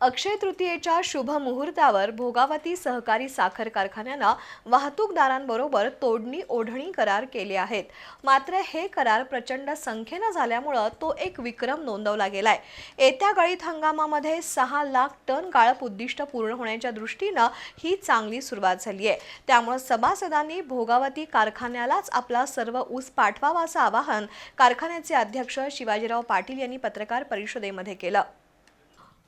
अक्षय तृतीयेच्या शुभ मुहूर्तावर भोगावती सहकारी साखर कारखान्यानं वाहतूकदारांबरोबर तोडणी ओढणी करार केले आहेत. मात्र हे करार प्रचंड संख्येनं झाल्यामुळं तो एक विक्रम नोंदवला गेलाय. येत्या गळीत हंगामामध्ये सहा लाख टन गाळप उद्दिष्ट पूर्ण होण्याच्या दृष्टीनं ही चांगली सुरुवात झाली आहे. त्यामुळं सभासदांनी भोगावती कारखान्यालाच आपला सर्व ऊस पाठवावा असं आवाहन कारखान्याचे अध्यक्ष शिवाजीराव पाटील यांनी पत्रकार परिषदेमध्ये केलं.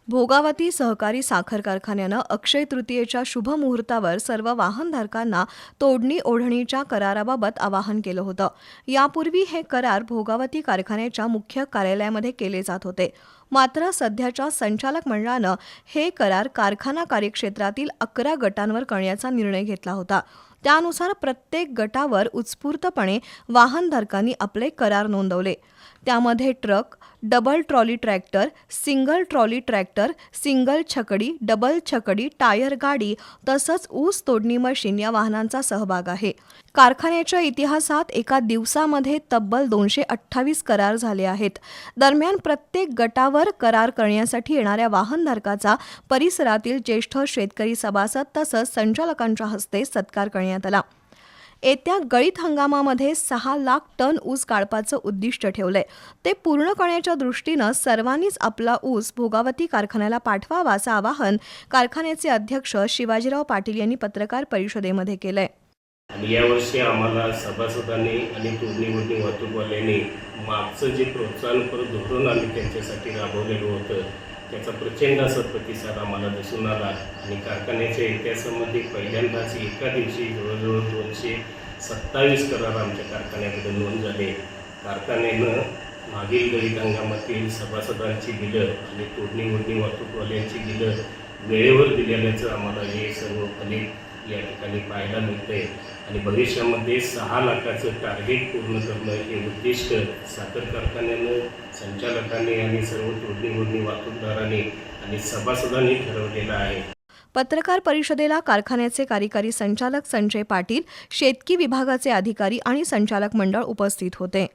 भोगावती सहकारी साखर कारखान्यानं अक्षय तृतीयेच्या शुभ मुहूर्तावर सर्व वाहनधारकांना तोडणी ओढणीच्या कराराबाबत आवाहन केलं होतं. यापूर्वी हे करार भोगावती कारखान्याच्या मुख्य कार्यालयामध्ये केले जात होते. मात्र सध्याच्या संचालक मंडळानं हे करार कारखाना कार्यक्षेत्रातील अकरा गटांवर करण्याचा निर्णय घेतला होता. त्यानुसार प्रत्येक गटावर उत्स्फूर्तपणे वाहनधारकांनी आपले करार नोंदवले. त्यामध्ये truck double trolley tractor single trolley tractor single छकडी double छकडी टायर गाडी तसंच ऊस तोडणी मशीन या वाहनांचा सहभाग आहे. कारखान्याच्या इतिहासात एका दिवसामध्ये तब्बल दोनशे अठ्ठावीस करार झाले आहेत. दरम्यान प्रत्येक गटावर करार करण्यासाठी येणाऱ्या वाहनधारकाचा परिसरातील ज्येष्ठ शेतकरी सभासद तसंच संचालकांच्या हस्ते सत्कार करण्यात आला. येत्या गळीत हंगामामध्ये सहा लाख टन ऊस काढपाचं उद्दिष्ट ठेवलंय. ते पूर्ण करण्याच्या दृष्टीनं सर्वांनीच आपला ऊस भोगावती कारखान्याला पाठवावा असं आवाहन कारखान्याचे अध्यक्ष शिवाजीराव पाटील यांनी पत्रकार परिषदेमध्ये केलंय. आणि यावर्षी आम्हाला सभासदांनी आणि तोडणी वाहतूकवाल्यांनी मागचं जे प्रोत्साहनपर धोरण आम्ही त्यांच्यासाठी राबवलेलं होतं त्याचा प्रचंड असा प्रतिसाद आम्हाला दिसून आला. आणि कारखान्याच्या इतिहासामध्ये पहिल्यांदाच एका दिवशी जवळजवळ दोनशे सत्तावीस करार आमच्या कारखान्याकडे नोंद झाले. कारखान्यानं मागील गळीत हंगामातील सभासदांची बिलं आणि तोडणीमोडणी वाहतूकवाल्यांची बिलं वेळेवर दिलेल्याचं आम्हाला हे सर्व फलित या ठिकाणी पाहायला मिळते आणि भविष्यामध्ये सहा लाखाचं टार्गेट पूर्ण करणं हे उद्दिष्ट साखर कारखान्यानं संचालकांनी आणि सर्व तोडणी मोडणी वाहतूकदारांनी आणि सभासदांनी ठरवलेलं आहे. पत्रकार परिषदेला कारखान्याचे कार्यकारी संचालक संजय पाटील शेतकी विभागाचे अधिकारी आणि संचालक मंडळ उपस्थित होते.